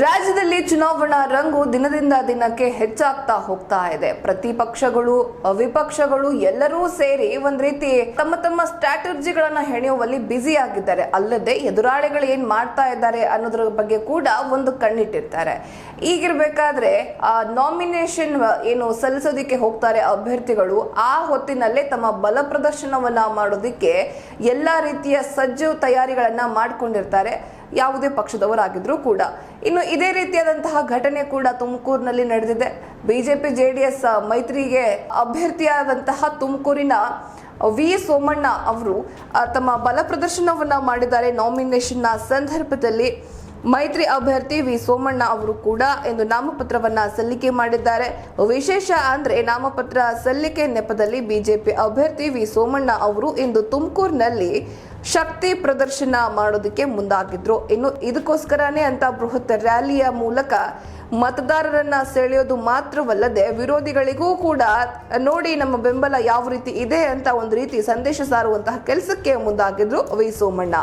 ರಾಜ್ಯದಲ್ಲಿ ಚುನಾವಣಾ ರಂಗು ದಿನದಿಂದ ದಿನಕ್ಕೆ ಹೆಚ್ಚಾಗ್ತಾ ಹೋಗ್ತಾ ಇದೆ. ಪ್ರತಿಪಕ್ಷಗಳು ವಿಪಕ್ಷಗಳು ಎಲ್ಲರೂ ಸೇರಿ ಒಂದ್ ರೀತಿ ತಮ್ಮ ತಮ್ಮ ಸ್ಟ್ರಾಟಜಿಗಳನ್ನ ಹೆಣೆಯುವಲ್ಲಿ ಬ್ಯುಸಿ ಆಗಿದ್ದಾರೆ ಅಲ್ಲದೆ ಎದುರಾಳಿಗಳು ಏನ್ ಮಾಡ್ತಾ ಇದ್ದಾರೆ ಅನ್ನೋದ್ರ ಬಗ್ಗೆ ಕೂಡ ಒಂದು ಕಣ್ಣಿಟ್ಟಿರ್ತಾರೆ. ಈಗಿರ್ಬೇಕಾದ್ರೆ ನಾಮಿನೇಷನ್ ಏನು ಸಲ್ಲಿಸೋದಿಕ್ಕೆ ಹೋಗ್ತಾರೆ ಅಭ್ಯರ್ಥಿಗಳು, ಆ ಹೊತ್ತಿನಲ್ಲೇ ತಮ್ಮ ಬಲ ಪ್ರದರ್ಶನವನ್ನ ಮಾಡೋದಿಕ್ಕೆ ಎಲ್ಲಾ ರೀತಿಯ ಸಜ್ಜು ತಯಾರಿಗಳನ್ನ ಮಾಡ್ಕೊಂಡಿರ್ತಾರೆ. ಯಾವುದೇ ಪಕ್ಷದವರಾಗಿದ್ರು ಕೂಡ. ಇನ್ನು ಇದೇ ರೀತಿಯಾದಂತಹ ಘಟನೆ ಕೂಡ ತುಮಕೂರಿನಲ್ಲಿ ನಡೆದಿದೆ. ಬಿಜೆಪಿ, ಜೆಡಿಎಸ್ ಮೈತ್ರಿಗೆ ಅಭ್ಯರ್ಥಿಯಾದಂತಹ ತುಮಕೂರಿನ ವಿ. ಸೋಮಣ್ಣ ಅವರು ತಮ್ಮ ಬಲ ಪ್ರದರ್ಶನವನ್ನ ಮಾಡಿದ್ದಾರೆ. ನಾಮಿನೇಷನ್ನ ಸಂದರ್ಭದಲ್ಲಿ ಮೈತ್ರಿ ಅಭ್ಯರ್ಥಿ ವಿ ಸೋಮಣ್ಣ ಅವರು ಕೂಡ ಇಂದು ನಾಮಪತ್ರವನ್ನ ಸಲ್ಲಿಕೆ ಮಾಡಿದ್ದಾರೆ. ವಿಶೇಷ ಅಂದ್ರೆ ನಾಮಪತ್ರ ಸಲ್ಲಿಕೆ ನೆಪದಲ್ಲಿ ಬಿಜೆಪಿ ಅಭ್ಯರ್ಥಿ ವಿ ಸೋಮಣ್ಣ ಅವರು ಇಂದು ತುಮಕೂರಿನಲ್ಲಿ ಶಕ್ತಿ ಪ್ರದರ್ಶನ ಮಾಡೋದಕ್ಕೆ ಮುಂದಾಗಿದ್ರು. ಇನ್ನು ಇದಕ್ಕೋಸ್ಕರನೇ ಅಂತ ಬೃಹತ್ ರ್ಯಾಲಿಯ ಮೂಲಕ ಮತದಾರರನ್ನ ಸೆಳೆಯೋದು ಮಾತ್ರವಲ್ಲದೆ ವಿರೋಧಿಗಳಿಗೂ ಕೂಡ ನೋಡಿ ನಮ್ಮ ಬೆಂಬಲ ಯಾವ ರೀತಿ ಇದೆ ಅಂತ ಒಂದು ರೀತಿ ಸಂದೇಶ ಸಾರುವಂತಹ ಕೆಲಸಕ್ಕೆ ಮುಂದಾಗಿದ್ರು ವಿ ಸೋಮಣ್ಣ